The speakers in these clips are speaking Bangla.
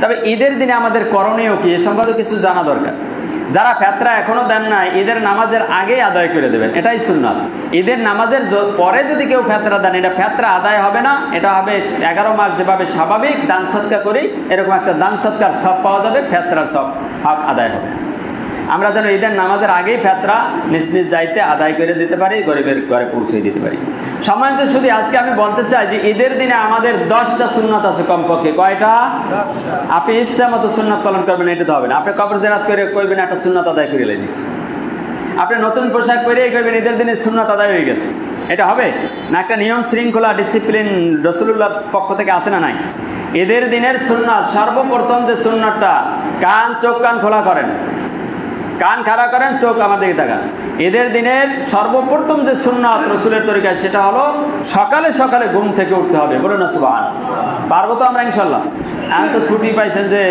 তবে ঈদের দিনে আমাদের করণীয় কি? এ সম্পর্কে কিছু জানা দরকার। যারা ফেতরা এখনও দেন না ঈদের নামাজের আগে আদায় করে দেবেন। এটাই সুন্নাত। ঈদের নামাজের পরে যদি কেউ ফেতরা দেন, এটা ফেতরা আদায় হবে না। এটা হবে এগারো মাস যেভাবে স্বাভাবিক, দান সৎকার করি, এরকম একটা দান সৎকার সব পাওয়া যাবে ফেতরা সব হক আদায় হবে। আমরা যেন ঈদের নামাজের আগেই ফেতরা নিজ নিজ দায়িত্বে আদায় করে দিতে পারি, গরিবের ঘরে পৌঁছে দিতে পারি। সম্মানিত শুধু আজকে আমি বলতে চাই যে ঈদের দিনে আমাদের দশটা সুন্নাত আছে কমপক্ষে। কয়টা? আপনি ইচ্ছা মতো সুন্নাত পালন করবেন, এটা তো হবে না। আপনি কবর জেরাত করে কইবেন, একটা সুন্নাত আদায় করে লেনিস আপনি নতুন পোশাক পরে কইবেন, ঈদের দিনে সুন্নাত আদায় হয়ে গেছে। এটা হবে? না, একটা নিয়ম শৃঙ্খলা ডিসিপ্লিন রসুল্লাহর পক্ষ থেকে আছে না নাই? ঈদের দিনের সুন্নাত, সর্বপ্রথম যে সুন্নাতটা, কান, চোখ, কান খোলা করেন। কান খাড়া করেন, চোখ আমার দিকে তাকান। ঈদের দিনের সর্বপ্রথম যে সুন্নাত রসুলের তরিকা সেটা হলো সকালে সকালে ঘুম থেকে উঠতে হবে। বলুন না সুবাহ পারব তো আমরা ইনশাল্লাহ এখন তো ছুটি পাইছেন যে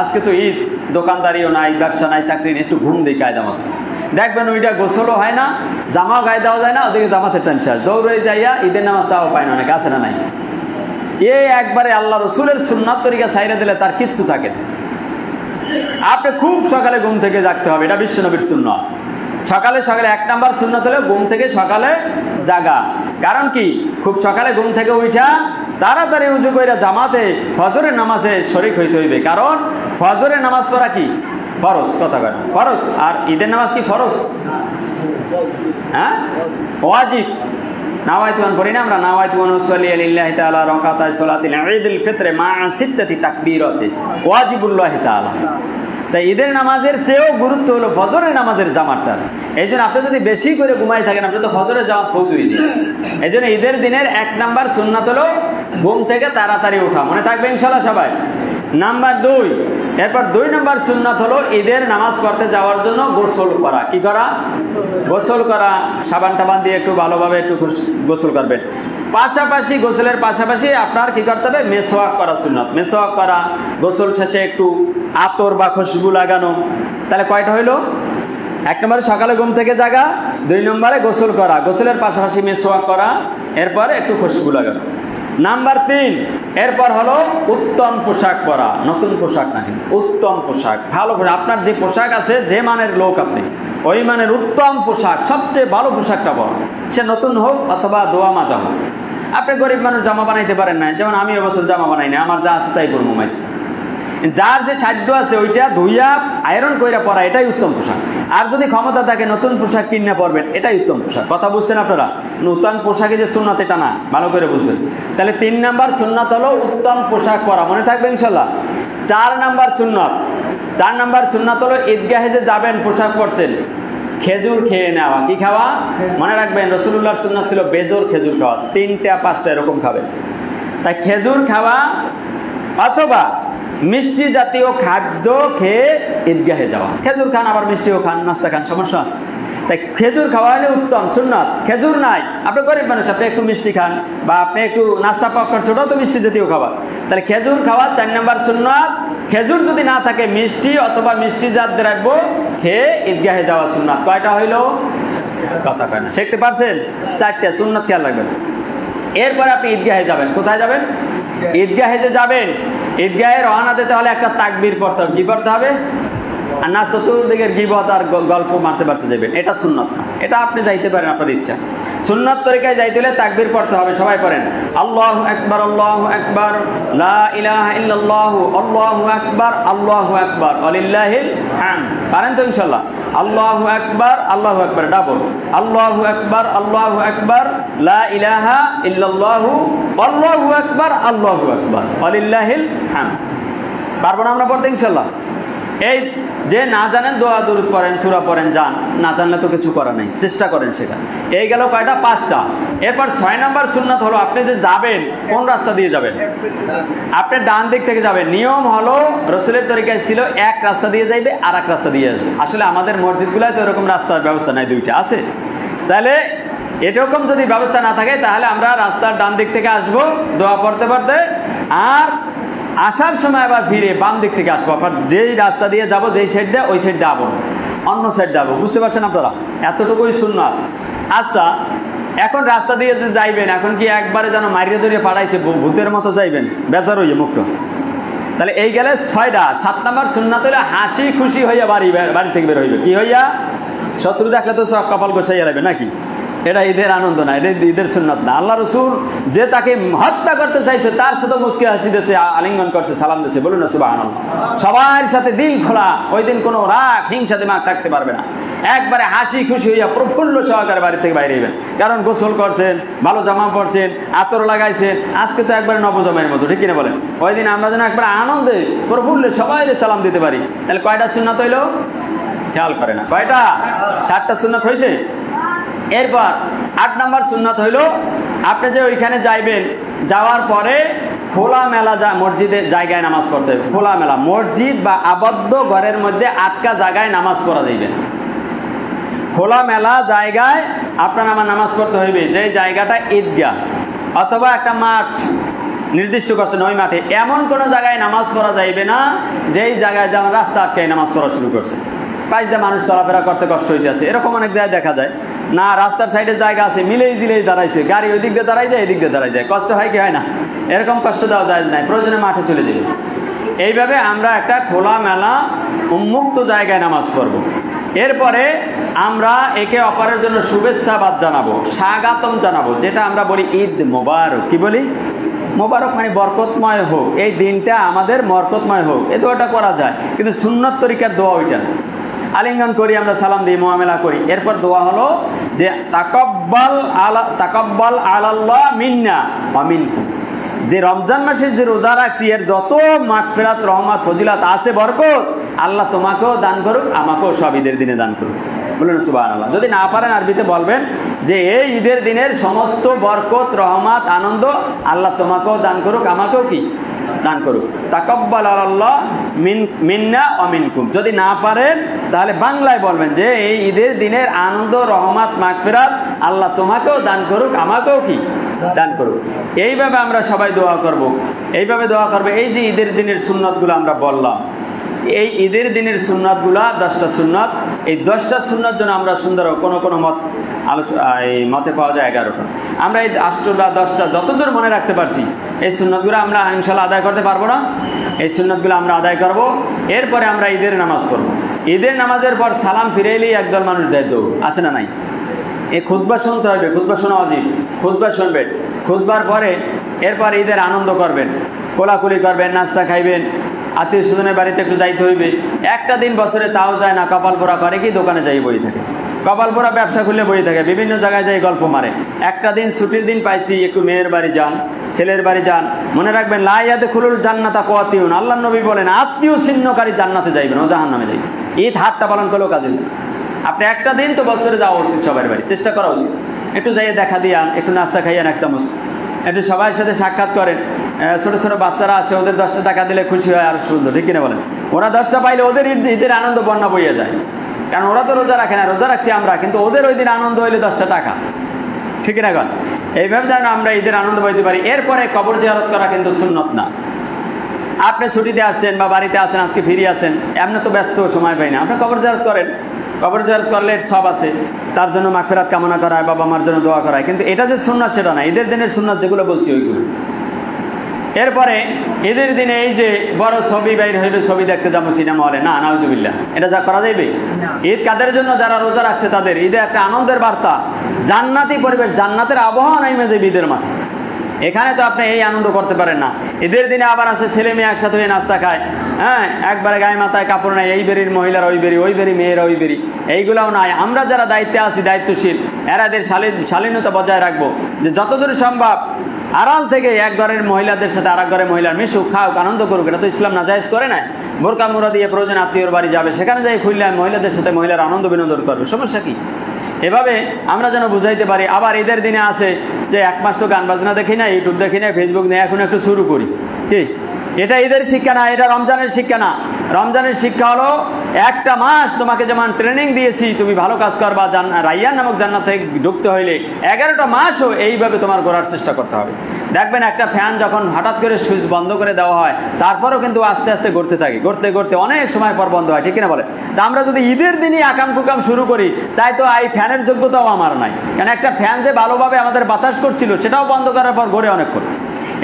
আজকে তো ঈদ, দোকানদারিও নাই, ব্যবসা নাই, চাকরি নেই, একটু ঘুম দিই কায়দা মতো। দেখবেন ওইটা গোসলও হয় না, জামাও গায়ে দেওয়া যায় না, ওদিকে জামাতে শেষ দৌড়ে যাইয়া ঈদের নামাজ দেওয়া পায় না, অনেকে আছে না নাই। এ একবারে আল্লাহ রসুলের সুন্নাত তরিকা সাইরে দিলে তার কিচ্ছু থাকে না। আপনি খুব সকালে ঘুম থেকে জাগতে হবে, এটা বিশ্বনবীর শূন্য সকালে সকালে এক নাম্বার শূন্য হলে ঘুম থেকে সকালে জাগা। কারণ কি? খুব সকালে ঘুম থেকে উঠা তাড়াতাড়ি উঁচু করে জামাতে ফজরের নামাজে শরিক হইতে হইবে। কারণ ফজরের নামাজ পড়া কি? ফরজ, কথা কয় ফরজ, আর ঈদের নামাজ কি ফরজ? হ্যাঁ? ওয়াজিব। নাওয়াইতুয়ান পড়ি না আমরা নাওয়াইতুয়ান উসল্লি আলিল্লাহি তাআলা রাকাতাই সালাতিল ঈদুল ফিত্রে মা সিত্তাতি তাকবীরাতে ওয়াজিবুল্লাহি তাআলা। তাই ঈদের নামাজের চেয়েও গুরুত্ব হলো ফজরের নামাজের জামাতটার এই জন্য আপনি যদি বেশি করে ঘুমাই থাকেন, আপনি তো ফজরের জামাত পৌঁছই দিন এই জন্য ঈদের দিনের এক নাম্বার সুন্নাত হলো ঘুম থেকে তাড়াতাড়ি ওঠা। মনে থাকবে ইনশাল্লাহ সবাই? নাম্বার দুই, এরপর দুই নম্বর সুন্নাত হলো ঈদের নামাজ পড়তে যাওয়ার জন্য গোসল করা। কি করা? গোসল করা। সাবান টাবান দিয়ে একটু ভালোভাবে একটু গোস- গোসল করবেন। পাশাপাশি গোসলের পাশাপাশি আপনার কি করতে হবে? মেসোয়াক করা সুন্নত। মেসোয়াক করা, গোসল শেষে একটু আতর বা খুশবু লাগানো। তাহলে কয়টা হইল? এক নম্বরে সকালে ঘুম থেকে জাগা, দুই নম্বরে গোসল করা। গোসলের পাশাপাশি মেসোয়াক করা, এরপর একটু খুশবু লাগানো। নাম্বার তিন, এরপর হলো উত্তম পোশাক পরা, নতুন পোশাক না উত্তম পোশাক, ভালো পোশাক। আপনার যে পোশাক আছে, যে মানের লোক আপনি, ওই মানের উত্তম পোশাক, সবচেয়ে ভালো পোশাকটা পরা। সে নতুন হোক অথবা দোয়া মাজা হোক। আপনি গরিব মানুষ, জামা বানাইতে পারেন না যেমন আমি এবছর জামা বানাই না আমার যা আছে তাই করব মাইছে যার যে সাধ্য আছে ওইটা ধুইয়া আয়রন কইরা পরা, এটাই উত্তম পোশাক। আর যদি ক্ষমতা থাকে নতুন পোশাক কিনে পরবেন, এটাই উত্তম পোশাক। কথা বুঝছেন আপনারা? নতুন পোশাকে যে সুন্নাত, এটা না, ভালো করে বুঝবেন। তাহলে তিন নাম্বার সুন্নাত হলো উত্তম পোশাক পরা, মনে থাকবে ইনশাল্লাহ? চার নাম্বার সুন্নাত। চার নাম্বার সুন্নাত হলো ঈদগাহে যে যাবেন, পোশাক পরছেন, খেজুর খেয়ে নেওয়া। কি খাওয়া? মনে রাখবেন রসুল্লাহর সুন্নাত ছিল বেজোর খেজুর খাওয়া। তিনটা, পাঁচটা এরকম খাবেন। তাই খেজুর খাওয়া অথবা মিষ্টি জাতীয় খাদ্য খেয়ে ঈদগাহে যাওয়া। খেজুর খান আবার মিষ্টিও খান, নাস্তা খান, সমস্যা আছে। তাই খেজুর খাওয়া হলে উত্তম, সুন্নত। খেজুর নাই। আপনি গরিব মানুষ, আপনি একটু মিষ্টি খান বা আপনি একটু নাস্তা পাক করছেন, ওটাও তো মিষ্টি জাতীয় খাবার। তাহলে খেজুর খাওয়া চার নম্বর সুন্নত। খেজুর যদি না থাকে, মিষ্টি অথবা মিষ্টি জাত দ্রব্য খেয়ে ঈদগাহে যাওয়া সুন্নত। কয়টা হইল? কথা কয় না। শিখতে পারছেন? চারটে, সুন্নত খেয়াল রাখবেন। এরপরে আপনি ঈদগাহে যাবেন। কোথায় যাবেন? ঈদগাহে যে যাবেন ঈদগাহে রওনা দিতে হলে একটা তাকবির পড়তে হবে। কি পড়তে হবে? না চতুর্দিকের গিবত আর গল্প মারতে পারতে যাবেন এটা সুন্নত না এটা আপনি যাইতে পারেন আপনার ইচ্ছা সুন্নত তরিকায় যাইতে হলে তাকবির পড়তে হবে সবাই পড়েন আল্লাহ একবার আল্লাহ একবার লা ইলাহা ইল্লাল্লাহু আল্লাহু আকবার আল্লাহু আকবার ওয়ালিল্লাহিল হামদ পারেন তো ইনশাআল্লাহ আল্লাহু আকবার আল্লাহু আকবার ডাবল আল্লাহু আকবার আল্লাহু আকবার লা ইলাহা ইল্লাল্লাহু আল্লাহু আকবার আল্লাহু আকবার ওয়ালিল্লাহিল হামদ পারব না আমরা পড়তে ইনশাল্লাহ এই যে না জানেন, দোয়া দূর করেন সুরা পড়েন, যান। না জানলে তো কিছু করা নেই, চেষ্টা করেন সেটা এই গেল কয়টা? পাঁচটা। এরপর ছয় নম্বর সুন্নাত হলো, আপনি যে যাবেন, কোন রাস্তা দিয়ে যাবেন? আপনি ডান দিক থেকে যাবেন। নিয়ম হলো, রসুলের তরিকায় ছিল, এক রাস্তা দিয়ে যাইবে আর এক রাস্তা দিয়ে আসবে। আসলে আমাদের মসজিদগুলোয় তো এরকম রাস্তার ব্যবস্থা নাই, দুইটা আছে। তাহলে এরকম যদি ব্যবস্থা না থাকে, তাহলে আমরা রাস্তার ডান দিক থেকে আসব, দোয়া পড়তে পড়তে। আর আসার সময় আবার ফিরে বাম দিক থেকে আসব। আপনার যেই রাস্তা দিয়ে যাব, যেই সাইড দিয়ে, ওই সাইড দিয়ে আবো। অন্য সাইড দিয়ে আবো। বুঝতে পারছেন আপনারা? এতটুকুই সুন্নাত। আচ্ছা এখন রাস্তা দিয়ে যে যাইবেন, এখন কি একবারে যেন মারিয়ে ধরিয়ে পাড়াইছে ভূতের মতো যাইবেন? বেজার হইয়ে মুক্ত তাহলে এই গেলে ছয়টা। সাত নাম্বার সুন্নাত হইলে হাসি খুশি হইয়া বাড়ি বাড়ি থেকে বের হইবে। কি হইয়া? শত্রু দেখলে তো সব কপাল গোসাইয়া যাবে নাকি? এটা ঈদের আনন্দ না, এটা ঈদের সুন্নত না। আল্লাহ রসুল যে তাকে হত্যা করতে চাইছে, তার সাথে মুসকে হাসি দিয়েছে আলিঙ্গন করছে, সালাম দিয়েছে। বলুন না সুবাহ সবার সাথে দিল খোলা, ওই দিন কোনো রাগ, হিংসা দিমাগ থাকতে পারবে না। একবারে হাসি খুশি হইয়া প্রফুল্ল সহকারে বাড়ি থেকে বাইরে হইবেন। কারণ গোসল করছেন, ভালো জামা পরছেন, আতর লাগাইছেন, আজকে তো একবারে নবজমের মতো, ঠিক কিনা বলেন? ওই দিন আমরা যেন একবার আনন্দে প্রফুল্লে সবাই সালাম দিতে পারি। তাহলে কয়টা সুন্নাত হইল? খেয়াল করে না। কয়টা? ষাটটা সুন্নাত হয়েছে এরপর আট নম্বর সুন্নাত হইল, আপনি যে ওইখানে যাইবেন, যাওয়ার পরে খোলা মেলা যা মসজিদের জায়গায় নামাজ পড়তে হবে। খোলা মেলা, মসজিদ বা আবদ্ধ ঘরের মধ্যে আটকা জায়গায় নামাজ পড়া যাইবে। খোলা মেলা জায়গায় আপনার আমার নামাজ পড়তে হইবে, যে জায়গাটা ঈদগাহ অথবা একটা মাঠ নির্দিষ্ট করছেন ওই মাঠে। এমন কোনো জায়গায় নামাজ পড়া যাইবে না, যেই জায়গায় যেমন রাস্তা আটকায় নামাজ পড়া শুরু করছে। পাশ দিয়ে মানুষ চলাফেরা করতে কষ্ট হইতেছে। এরকম অনেক জায়গায় দেখা যায়। না, রাস্তার সাইডে জায়গা আছে, মিলেই জিলেই দাঁড়াইছে। গাড়ি ওই দিক দিয়ে দাঁড়াই যায় এদিক দিয়ে দাঁড়াই যায়। কষ্ট হয় কি হয় না? এরকম কষ্ট দেওয়া যায় নাই। প্রয়োজনে মাঠে চলে যাবে এইভাবে আমরা একটা খোলা মেলা উন্মুক্ত জায়গায় নামাজ পড়ব। এরপরে আমরা একে অপরের জন্য শুভেচ্ছাবাদ জানাব, স্বাগতম জানাব, যেটা আমরা বলি ঈদ মোবারক। কি বলি? মোবারক মানে বরকতময় হোক। এই দিনটা আমাদের বরকতময় হোক। এ দোয়াটা করা যায়। কিন্তু সুন্নত তরিকার দোয়া ওইটা। আলিঙ্গন করি, আমরা সালাম দিই, মোয়ামেলা করি। এরপর দোয়া হলো যে, তাকব্বাল আলা, তাকব্বাল আলাল্লাহ মিন্না অমিনকুম যে রমজান মাসের যে রোজা রাখছি, এর যত মাগফিরাত, রহমত, ফজিলাত আছে, বরকত, আল্লাহ তোমাকেও দান করুক, আমাকেও সব ঈদের দিনে দান করুক। বলুন সুবাহ আল্লাহ যদি না পারেন আরবিতে বলবেন যে, এই ঈদের দিনের সমস্ত বরকত, রহমত, আনন্দ আল্লাহ তোমাকেও দান করুক, আমাকেও কি? দান করুক। তাকব্বাল আল্লাহ মিন, মিন্না অমিনকুম যদি না পারেন, তাহলে বাংলায় বলবেন যে, এই ঈদের দিনের আনন্দ, রহমত, মাগফিরাত আল্লাহ তোমাকেও দান করুক, আমাকেও কি? দান করুক। এইভাবে আমরা সবাই দোয়া করব। এইভাবে দোয়া করব। এই যে ঈদের দিনের সুন্নতগুলো আমরা বললাম। এই ঈদের দিনের সুন্নাতগুলা, দশটা সুন্নাত। এই দশটা সুন্নাত জন্য আমরা সুন্দর কোনো কোনো মত আলোচনা এই মতে পাওয়া যায় এগারোটা। আমরা এই আষ্টটা, দশটা যতদূর মনে রাখতে পারছি, এই সুন্নতগুলো আমরা ইনশাল্লাহ আদায় করতে পারব না। এই সুন্নতগুলো আমরা আদায় করব। এরপরে আমরা ঈদের নামাজ পড়ব। ঈদের নামাজের পর সালাম ফিরে এলেই একদল মানুষ দেয় দৌড়। আছে না নাই? এই খুদ্া শুনতে হবে খুদ্া শোনা অজিব খুদ্া শুনবেন। খুদ্বার পরে এরপর ঈদের আনন্দ করবেন। কোলাকুলি করবেন, নাস্তা খাইবেন। আত্মীয় স্বজনের বাড়িতে একটু যাইতে হইবে। একটা দিন বছরে তাও যায় না, কপাল পোড়া করে কি দোকানে যাই বই থাকে। কপাল পোড়া ব্যবসা খুলে বই থাকে, বিভিন্ন জায়গায় যাই গল্প মারে। একটা দিন ছুটির দিন পাইছি, একটু মেয়ের বাড়ি যান, ছেলের বাড়ি যান। মনে রাখবেন লাইয়াতে খুলুল জান্নাতা কোয়াতিউন। আল্লাহ নবী বলেন, আত্মীয় ছিন্নকারী জান্নাতে যাইবেন ও জাহান নামে যাইবেন ঈদ হাটটা পালন করলেও কাজে। আপনি একটা দিন তো বছরে যাওয়া উচিত সবার বাড়ি, চেষ্টা করা উচিত। একটু যাইয়ে দেখা দিয়ান একটু নাস্তা খাইয়ান এক চামচ। একটু সবার সাথে সাক্ষাৎ করেন। ছোট ছোট বাচ্চারা আসে, ওদের দশটা টাকা দিলে খুশি হয়, আর সুন্দর, ঠিক কিনা বলেন? ওরা দশটা পাইলে ওদের ঈদ ঈদের আনন্দ বন্যা বইয়া যায়। কারণ ওরা তো রোজা রাখে না, রোজা রাখছি আমরা, কিন্তু ওদের ওই দিন আনন্দ হইলে দশটা টাকা। ঠিক না গণ এইভাবে যেন আমরা ঈদের আনন্দ বইতে পারি। এরপরে কবর জিয়ারত করা কিন্তু সুন্নত না। আপনি ছুটিতে আসছেন বা বাড়িতে আসেন আজকে ফিরে আসেন এমনি তো ব্যস্ত, সময় পাই না। আপনি কবর জারত করেন। কবর জারত করলে সব আছে। তার জন্য মাগফিরাত কামনা করা হয় বাবা মার জন্য দোয়া করা হয় কিন্তু এটা যে সুন্নত, সেটা না। ঈদের দিনের সুন্নত যেগুলো বলছি, ওইগুলো। এরপরে ঈদের দিনে এই যে বড় ছবি বাইর হইলে ছবি দেখতে যাব সিনেমা হলে না নাউজুবিল্লাহ। এটা যা করা যাইবে? ঈদ কাদের জন্য যারা রোজা রাখছে তাদের? ঈদে একটা আনন্দের বার্তা। জান্নাতি পরিবেশ জান্নাতের আবহাওয়া নাইমে যে ঈদের মাঠে। এখানে তো আপনি এই আনন্দ করতে পারেন না। ঈদের দিনে আবার আছে ছেলে মেয়ে একসাথে হয়ে নাস্তা খায়। হ্যাঁ একবারে গায়ে মাথায় কাপড় নাই এই বেরির মহিলার ওই বেরি ওই বেরি মেয়েরা ওই বেরি। এইগুলাও নাই। আমরা যারা দায়িত্বে আছি দায়িত্বশীল এরা এদের শালীন শালীনতা বজায় রাখব। যে যতদূর সম্ভব আড়াল থেকে এক ঘরের মহিলাদের সাথে আর এক ঘরের মহিলার মিশুক খাওক আনন্দ করুক, এটা তো ইসলাম নাজাইজ করে নাই। বোরকা মোরা দিয়ে প্রয়োজন আত্মীয়র বাড়ি যাবে, সেখানে যাই খুললে মহিলাদের সাথে মহিলার আনন্দ বিনোদন করবে, সমস্যা কি? এভাবে আমরা যেন বুঝাইতে পারি, আবার ঈদের দিনে আছে যে এক মাস তো গান বাজনা দেখি না ইউটিউব দেখি না ফেসবুক নেই, এখন একটু শুরু করি। কি? এটা ঈদের শিক্ষা না, এটা রমজানের শিক্ষা না। রমজানের শিক্ষা হলো, একটা মাস তোমাকে যেমন ট্রেনিং দিয়েছি, তুমি ভালো কাজ করবা রাইয়ান নামক জান্নাত থেকে ঢুকতে হইলে এগারোটা মাসও এইভাবে তোমার করার চেষ্টা করতে হবে। দেখবেন একটা ফ্যান যখন হঠাৎ করে সুইচ বন্ধ করে দেওয়া হয়, তারপরেও কিন্তু আস্তে আস্তে গড়তে থাকে। গড়তে গড়তে অনেক সময় পর বন্ধ হয়, ঠিক না বলে তা আমরা যদি ঈদের দিনই আকাম কুকাম শুরু করি, তাই তো এই ফ্যানের যোগ্যতাও আমার নাই। কারণ একটা ফ্যান যে ভালোভাবে আমাদের বাতাস করছিল, সেটাও বন্ধ করার পর গড়ে অনেক করে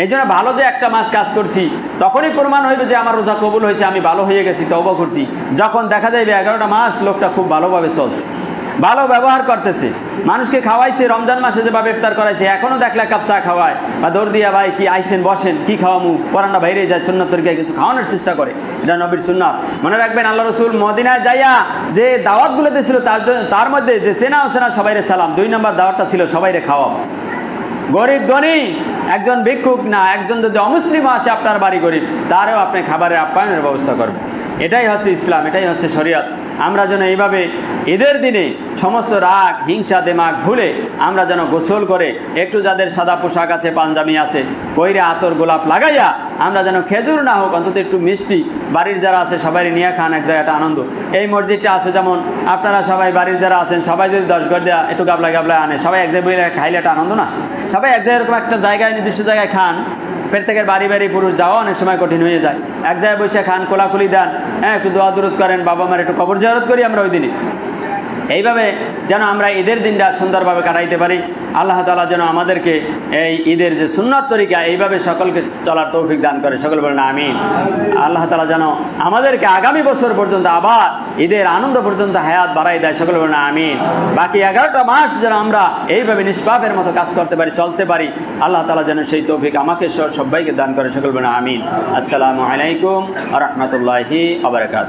এই জন্য ভালো যে একটা মাস কাজ করছি, তখনই প্রমাণ হইবে যে আমার রোজা কবুল হয়েছে, আমি ভালো হয়ে গেছি তবা করছি। যখন দেখা যাবে এগারোটা মাস লোকটা খুব ভালোভাবে চলছে, ভালো ব্যবহার করতেছে। মানুষকে খাওয়াইছে, রমজান মাসে যেভাবে ইফতার করাইছে, এখনও দেখলে কাপ চা খাওয়ায়। বা দৌড় দিয়া ভাই, কি আইসেন বসেন, কি খাওয়ামু? পরান্না বাইরে যায় সুন্নত তরিকায় কিছু খাওয়ানোর চেষ্টা করে। এটা নবীর সুন্নাত। মনে রাখবেন, আল্লাহ রসুল মদিনায় যাইয়া যে দাওয়াতগুলো দিয়েছিল, তার জন্য তার মধ্যে যে চেনা অচেনা সবাইরে সালাম, দুই নম্বর দাওয়াতটা ছিল সবাইরে খাওয়াবো। গরিব ধনী, একজন ভিক্ষুক না, একজন যদি অমুসলিম আসে আপনার বাড়ি গরিব, তারও আপনি খাবারের আপ্যায়নের ব্যবস্থা করবেন। এটাই হচ্ছে ইসলাম, এটাই হচ্ছে শরিয়ত। আমরা যেন এইভাবে ঈদের দিনে সমস্ত রাগ, হিংসা, দেমাগ ভুলে আমরা যেন গোসল করে একটু যাদের সাদা পোশাক আছে, পাঞ্জাবি আছে, কইরে আতর গোলাপ লাগাইয়া আমরা যেন খেজুর না হোক, অন্তত একটু মিষ্টি। বাড়ির যারা আছে, সবাই নিয়ে খান এক জায়গাটা আনন্দ। এই মসজিদটা আছে যেমন, আপনারা সবাই বাড়ির যারা আছেন, সবাই যদি দশ ঘর দেওয়া একটু গাবলা গাবলা আনে, সবাই এক জায়গায় খাইলে একটা আনন্দ না? সবাই এক জায়গায় এরকম একটা জায়গায়, নির্দিষ্ট জায়গায় খান প্রত্যেকের বাড়ি বাড়ি পুরুষ যাওয়া অনেক সময় কঠিন হয়ে যায়। এক জায়গায় বসে খান, কোলাকুলি দেন হ্যাঁ একটু দোয়া দূরত করেন বাবা মার একটু কবর জারত করি আমরা ওই দিনে এইভাবে যেন আমরা ঈদের দিনটা সুন্দরভাবে কাটাইতে পারি। আল্লাহ তালা যেন আমাদেরকে এই ঈদের যে সুন্নত তরিকা, এইভাবে সকলকে চলার তৌফিক দান করে। সকল বলেন আমি আল্লাহ তালা যেন আমাদেরকে আগামী বছর পর্যন্ত আবার ঈদের আনন্দ পর্যন্ত হায়াত বাড়াই দেয়। সকল বলেন আমি বাকি এগারোটা মাস যেন আমরা এইভাবে নিষ্পাপের মতো কাজ করতে পারি, চলতে পারি। আল্লাহ তালা যেন সেই তৌফিক আমাকে সবাইকে দান করে। সকল বলেন, আমিন। আসসালামু আলাইকুম রহমতুল্লাহি আবরকাত